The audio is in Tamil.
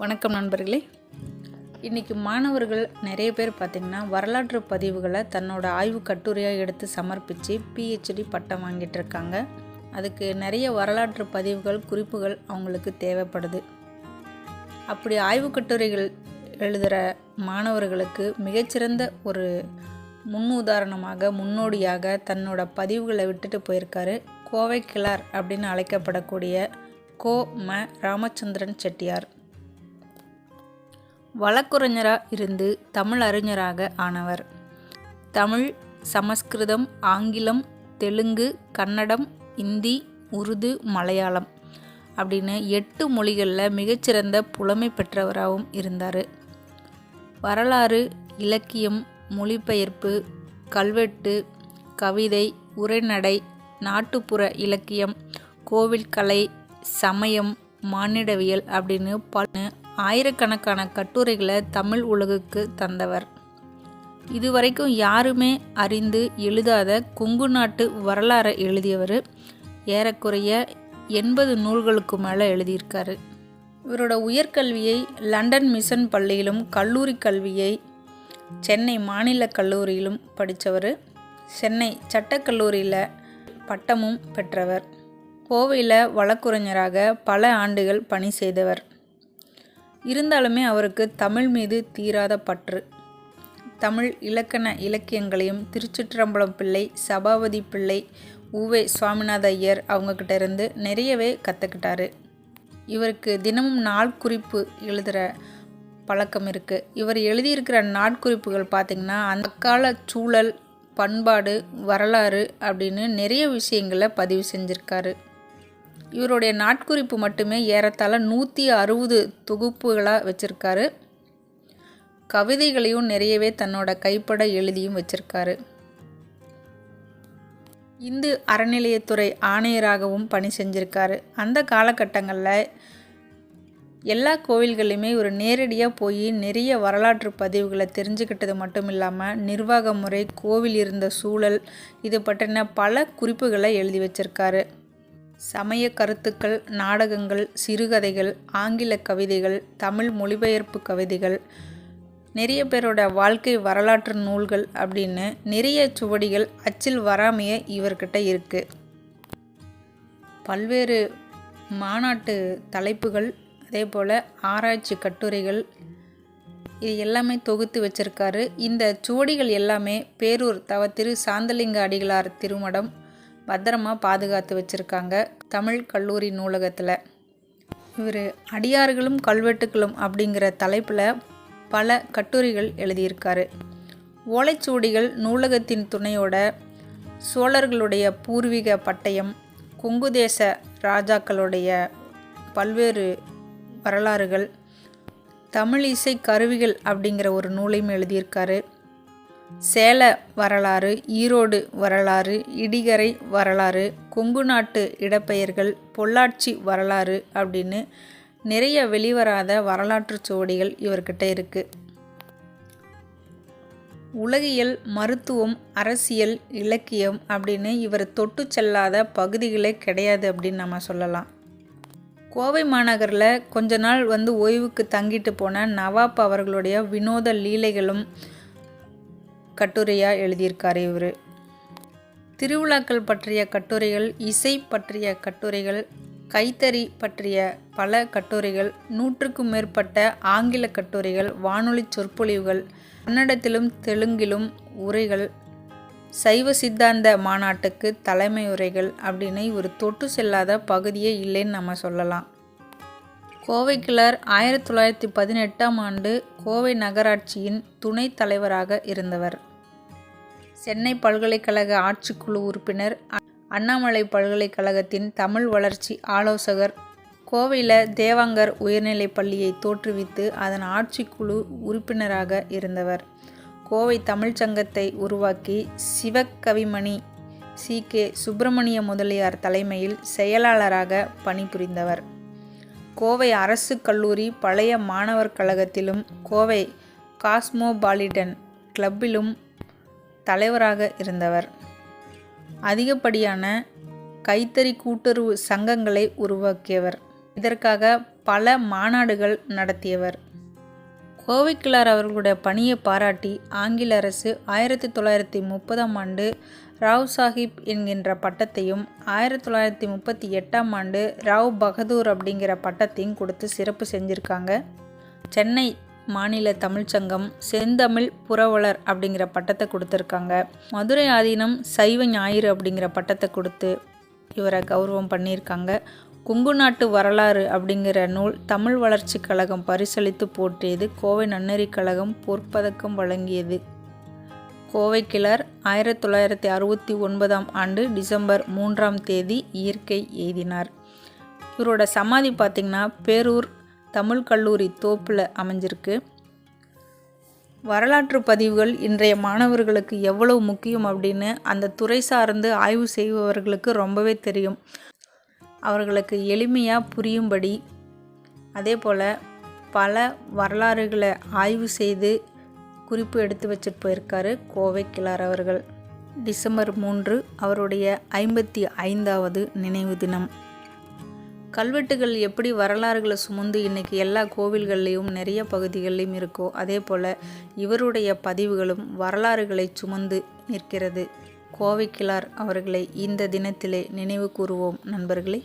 வணக்கம் நண்பர்களே. இன்றைக்கி மாணவர்கள் நிறைய பேர் பார்த்திங்கன்னா வரலாற்று பதிவுகளை தன்னோட ஆய்வு கட்டுரையாக எடுத்து சமர்ப்பித்து பிஹெச்டி பட்டம் வாங்கிட்டு இருக்காங்க. அதுக்கு நிறைய வரலாற்று பதிவுகள் குறிப்புகள் அவங்களுக்கு தேவைப்படுது. அப்படி ஆய்வு கட்டுரைகள் எழுதுகிற மாணவர்களுக்கு மிகச்சிறந்த ஒரு முன்னுதாரணமாக முன்னோடியாக தன்னோட பதிவுகளை விட்டுட்டு போயிருக்காரு கோவை கிளார் அப்படின்னு அழைக்கப்படக்கூடிய கோ ம ராமச்சந்திரன் செட்டியார். வழக்குரைஞராக இருந்து தமிழ் அறிஞராக ஆனவர். தமிழ் சமஸ்கிருதம் ஆங்கிலம் தெலுங்கு கன்னடம் இந்தி உருது மலையாளம் அப்படின்னு எட்டு மொழிகளில் மிகச்சிறந்த புலமை பெற்றவராகவும் இருந்தார். வரலாறு இலக்கியம் மொழிபெயர்ப்பு கல்வெட்டு கவிதை உரைநடை நாட்டுப்புற இலக்கியம் கோவில் கலை சமயம் மானிடவியல் அப்படின்னு பல ஆயிரக்கணக்கான கட்டுரைகளை தமிழ் உலகுக்கு தந்தவர். இதுவரைக்கும் யாருமே அறிந்து எழுதாத கொங்கு நாட்டு வரலாறை எழுதியவர் ஏறக்குறைய எண்பது நூல்களுக்கு மேலே எழுதியிருக்காரு. இவரோட உயர்கல்வியை லண்டன் மிஷன் பள்ளியிலும் கல்லூரி கல்வியை சென்னை மாநில கல்லூரியிலும் படித்தவர் சென்னை சட்டக்கல்லூரியில் பட்டமும் பெற்றவர். கோவையில் வழக்குரைஞராக பல ஆண்டுகள் பணி செய்தவர். இருந்தாலுமே அவருக்கு தமிழ் மீது தீராத பற்று. தமிழ் இலக்கண இலக்கியங்களையும் திருச்சிற்றம்பலம் பிள்ளை சபாபதி பிள்ளை உவே சுவாமிநாத ஐயர் அவங்கக்கிட்ட இருந்து நிறையவே கற்றுக்கிட்டாரு இவருக்கு தினமும் நாள் குறிப்பு எழுதுகிற பழக்கம் இருக்குது இவர் எழுதியிருக்கிற நாட்குறிப்புகள் பார்த்திங்கன்னா அந்த கால சூழல் பண்பாடு வரலாறு அப்படின்னு நிறைய விஷயங்களை பதிவு செஞ்சுருக்காரு. இவருடைய நாட்குறிப்பு மட்டுமே ஏறத்தாழ நூற்றி அறுபது தொகுப்புகளாக வச்சுருக்காரு. கவிதைகளையும் நிறையவே தன்னோட கைப்பட எழுதியும் வச்சுருக்காரு. இந்து அறநிலையத்துறை ஆணையராகவும் பணி செஞ்சுருக்காரு. அந்த காலகட்டங்களில் எல்லா கோவில்களையுமே ஒரு நேரடியாக போய் நிறைய வரலாற்று பதிவுகளை தெரிஞ்சுக்கிட்டது மட்டும் இல்லாமல் நிர்வாக முறை கோவில் இருந்த சூழல் இது பற்றின பல குறிப்புகளை எழுதி வச்சிருக்காரு. சமய கருத்துக்கள் நாடகங்கள் சிறுகதைகள் ஆங்கில கவிதைகள் தமிழ் மொழிபெயர்ப்பு கவிதைகள் நிறைய பேரோட வாழ்க்கை வரலாற்று நூல்கள் அப்படின்னு நிறைய சுவடிகள் அச்சில் வராமைய இவர்கிட்ட இருக்குது பல்வேறு மாநாட்டு தலைப்புகள் அதே போல் ஆராய்ச்சி கட்டுரைகள் இது எல்லாமே தொகுத்து வச்சிருக்காரு. இந்த சுவடிகள் எல்லாமே பேரூர் தவ திரு சாந்தலிங்க அடிகளார் திருமடம் பத்திரமா பாதுகாத்து வச்சுருக்காங்க தமிழ் கல்லூரி நூலகத்தில். இவர் அடியார்களும் கல்வெட்டுகளும் அப்படிங்கிற தலைப்பில் பல கட்டுரைகள் எழுதியிருக்காரு. ஓலைச்சுவடிகள் நூலகத்தின் துணையோட சோழர்களுடைய பூர்வீக பட்டயம் கொங்கு தேச ராஜாக்களுடைய பல்வேறு வரலாறுகள் தமிழ் இசை கருவிகள் அப்படிங்கிற ஒரு நூலையும் எழுதியிருக்காரு. சேல வரலாறு ஈரோடு வரலாறு இடிகரை வரலாறு கொங்கு நாட்டு இடப்பெயர்கள் பொள்ளாச்சி வரலாறு அப்படின்னு நிறைய வெளிவராத வரலாற்று சுவடிகள் இவர்கிட்ட இருக்குது உலகியல் மருத்துவம் அரசியல் இலக்கியம் அப்படின்னு இவர் தொட்டு செல்லாத பகுதிகளே கிடையாது அப்படின்னு நம்ம சொல்லலாம். கோவை மாநகரில் கொஞ்ச நாள் வந்து ஓய்வுக்கு தங்கிட்டு போன நவாப் அவர்களுடைய வினோத லீலைகளும் கட்டுரையாக எழுதியிருக்கார் இவர். திருவிழாக்கள் பற்றிய கட்டுரைகள் இசை பற்றிய கட்டுரைகள் கைத்தறி பற்றிய பல கட்டுரைகள் நூற்றுக்கும் மேற்பட்ட ஆங்கில கட்டுரைகள் வானொலி சொற்பொழிவுகள் கன்னடத்திலும் தெலுங்கிலும் உரைகள் சைவ சித்தாந்த மாநாட்டுக்கு தலைமை உரைகள் அப்படின்னு ஒரு தொட்டு செல்லாத பகுதியே இல்லைன்னு நம்ம சொல்லலாம். கோவை கிளர் ஆயிரத்தி தொள்ளாயிரத்தி பதினெட்டாம் ஆண்டு கோவை நகராட்சியின் துணைத் தலைவராக இருந்தவர். சென்னை பல்கலைக்கழக ஆட்சிக்குழு உறுப்பினர் அண்ணாமலை பல்கலைக்கழகத்தின் தமிழ் வளர்ச்சி ஆலோசகர் கோவையில் தேவாங்கர் உயர்நிலைப் பள்ளியை தோற்றுவித்து அதன் ஆட்சிக்குழு உறுப்பினராக இருந்தவர். கோவை தமிழ்ச்சங்கத்தை உருவாக்கி சிவகவிமணி சி. கே. சுப்பிரமணிய முதலியார் தலைமையில் செயலாளராக பணிபுரிந்தவர். கோவை அரசு கல்லூரி பழைய மாணவர் கழகத்திலும் கோவை காஸ்மோபாலிட்டன் கிளப்பிலும் தலைவராக இருந்தவர். அதிகப்படியான கைத்தறி கூட்டுறவு சங்கங்களை உருவாக்கியவர். இதற்காக பல மாநாடுகள் நடத்தியவர். கோவைக்கிழார் அவர்களுடைய பணியை பாராட்டி ஆங்கில அரசு ஆயிரத்தி தொள்ளாயிரத்தி முப்பதாம் ஆண்டு ராவ் சாஹிப் என்கின்ற பட்டத்தையும் ஆயிரத்தி தொள்ளாயிரத்தி முப்பத்தி எட்டாம் ஆண்டு ராவ் பகதூர் அப்படிங்கிற பட்டத்தையும் கொடுத்து சிறப்பு செஞ்சுருக்காங்க. சென்னை மாநில தமிழ்ச்சங்கம் செந்தமிழ் புரவலர் அப்படிங்கிற பட்டத்தை கொடுத்துருக்காங்க. மதுரை ஆதீனம் சைவ ஞாயிறு அப்படிங்கிற பட்டத்தை கொடுத்து இவரை கௌரவம் பண்ணியிருக்காங்க. குங்கு நாட்டு வரலாறு அப்படிங்கிற நூல் தமிழ் வளர்ச்சி கழகம் பரிசளித்து போற்றியது கோவை நன்னெறி கழகம் பொற்பதக்கம் வழங்கியது. கோவை கிளர் ஆயிரத்தி தொள்ளாயிரத்தி அறுபத்தி ஒன்பதாம் ஆண்டு டிசம்பர் மூன்றாம் தேதி இயற்கை எய்தினார். இவரோட சமாதி பார்த்திங்கன்னா பேரூர் தமிழ் கல்லூரி தோப்பில் அமைஞ்சிருக்கு. வரலாற்று பதிவுகள் இன்றைய மாணவர்களுக்கு எவ்வளவு முக்கியம் அப்படின்னு அந்த துறை சார்ந்து ஆய்வு செய்பவர்களுக்கு ரொம்பவே தெரியும். அவர்களுக்கு எளிமையாக புரியும்படி. அதே போல் பல வரலாறுகளை ஆய்வு செய்து குறிப்பு எடுத்து வச்சுட்டு போயிருக்காரு கோவை கிளார் அவர்கள். டிசம்பர் மூன்று அவருடைய ஐம்பத்தி ஐந்தாவது நினைவு தினம். கல்வெட்டுகள் எப்படி வரலாறுகளை சுமந்து இன்றைக்கி எல்லா கோவில்கள்லேயும் நிறைய பகுதிகளிலும் இருக்கோ அதே போல் இவருடைய பதிவுகளும் வரலாறுகளை சுமந்து நிற்கிறது. கோவை கிளார் அவர்களை இந்த தினத்திலே நினைவு கூறுவோம் நண்பர்களே.